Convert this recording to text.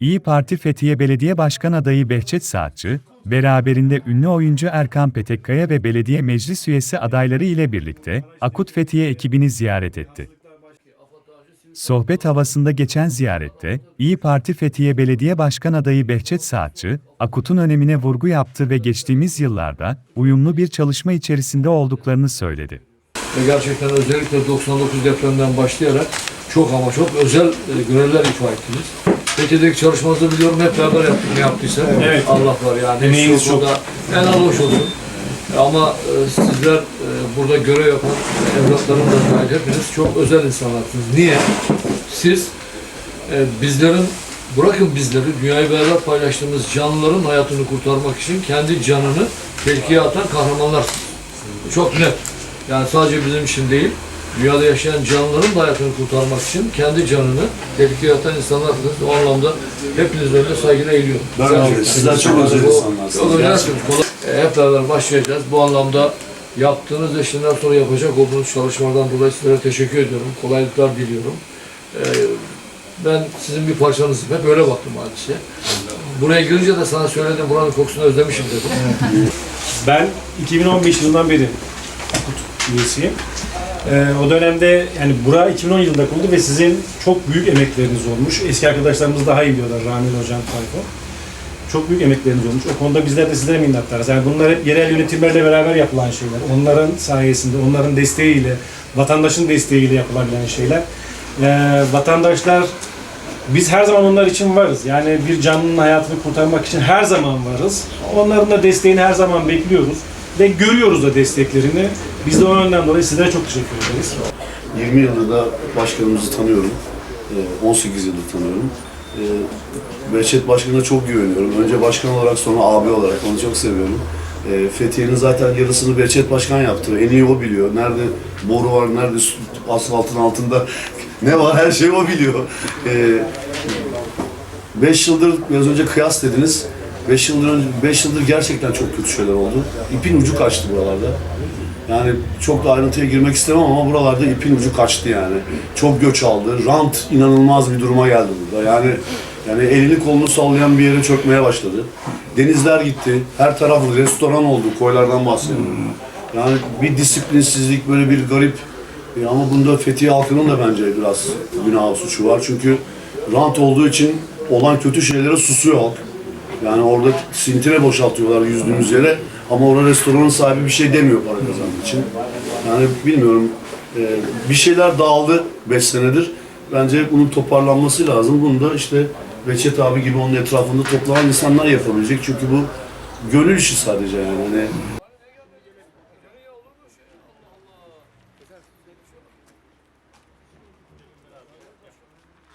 İyi Parti Fethiye Belediye Başkan adayı Behçet Saatçı, beraberinde ünlü oyuncu Erkan Petekkaya ve belediye meclis üyesi adayları ile birlikte Akut Fethiye ekibini ziyaret etti. Sohbet havasında geçen ziyarette, İyi Parti Fethiye Belediye Başkan adayı Behçet Saatçı, Akut'un önemine vurgu yaptı ve geçtiğimiz yıllarda uyumlu bir çalışma içerisinde olduklarını söyledi. Gerçekten özellikle 99 depremden başlayarak çok ama çok özel e, görevler ifa ettiniz. Fethiye'deki çalışmanızı biliyorum hep beraber yaptık ne yaptıysa. Evet. Allah var yani. Emeğiniz çok. burada. En hoş olsun. Ama e, sizler e, burada görev yapan evlatlarım da dahil hepiniz çok özel insanlarsınız. Niye? Siz e, bizlerin, bırakın bizleri, dünyayı beraber paylaştığımız canlıların hayatını kurtarmak için kendi canını tehlikeye atan kahramanlarsınız. Çok net. Yani sadece bizim için değil, dünyada yaşayan canlıların da hayatını kurtarmak için kendi canını tehlikeye atan insanlarsınız. O anlamda hepiniz önünde saygıyla eğiliyorum. Ben. Gerçekten. Sizler çok özel insanlarsınız. Çok özelsiniz. E, Hep beraber başlayacağız. Bu anlamda yaptığınız işinden sonra yapacak olduğunuz çalışmalardan dolayı sizlere teşekkür ediyorum. Kolaylıklar diliyorum. E, ben sizin bir parçanızım. Hep öyle baktım hadiseye. Buraya girince de sana söyledim, buranın kokusunu özlemişim dedim. Ben 2015 yılından beri Akut üyesiyim. Ee, o dönemde yani bura 2010 yılında kuruldu ve sizin çok büyük emekleriniz olmuş. Eski arkadaşlarımız daha iyi biliyorlar Ramil Hocam Tayfun. Çok büyük emekleriniz olmuş. O konuda bizler de sizlere minnettarız. Yani bunlar hep yerel yönetimlerle beraber yapılan şeyler. Onların sayesinde, onların desteğiyle, vatandaşın desteğiyle yapılabilen şeyler. Ee, vatandaşlar biz her zaman onlar için varız. Yani bir canlının hayatını kurtarmak için her zaman varız. Onların da desteğini her zaman bekliyoruz. Ve görüyoruz da desteklerini. Biz de o yönden dolayı sizlere çok teşekkür ederiz. 20 yıldır da başkanımızı tanıyorum. Ee, 18 yıldır tanıyorum. Ee, Behçet Başkan'a çok güveniyorum. Önce başkan olarak sonra abi olarak onu çok seviyorum. Ee, Fethiye'nin zaten yarısını Behçet Başkan yaptı. En iyi o biliyor. Nerede boru var, nerede asfaltın altında ne var her şeyi o biliyor. 5 yıldır biraz önce kıyas dediniz. 5 yıldır önce 5 yıldır gerçekten çok kötü şeyler oldu. İpin ucu kaçtı buralarda. Yani çok da ayrıntıya girmek istemem ama buralarda ipin ucu kaçtı yani. Çok göç aldı. Rant inanılmaz bir duruma geldi burada. Yani yani elini kolunu sallayan bir yere çökmeye başladı. Denizler gitti. Her taraf restoran oldu. Koylardan bahsediyorum. Yani bir disiplinsizlik böyle bir garip e, ama bunda Fethiye halkının da bence biraz günahı suçu var. Çünkü rant olduğu için olan kötü şeylere susuyor halk. Yani orada sintire boşaltıyorlar yüzdüğümüz yere ama orada restoranın sahibi bir şey demiyor para kazanmak için. Yani bilmiyorum e, bir şeyler dağıldı 5 senedir. Bence bunun toparlanması lazım. Bunu da işte Veçet abi gibi onun etrafında toplanan insanlar yapabilecek. Çünkü bu gönül işi sadece yani. Hani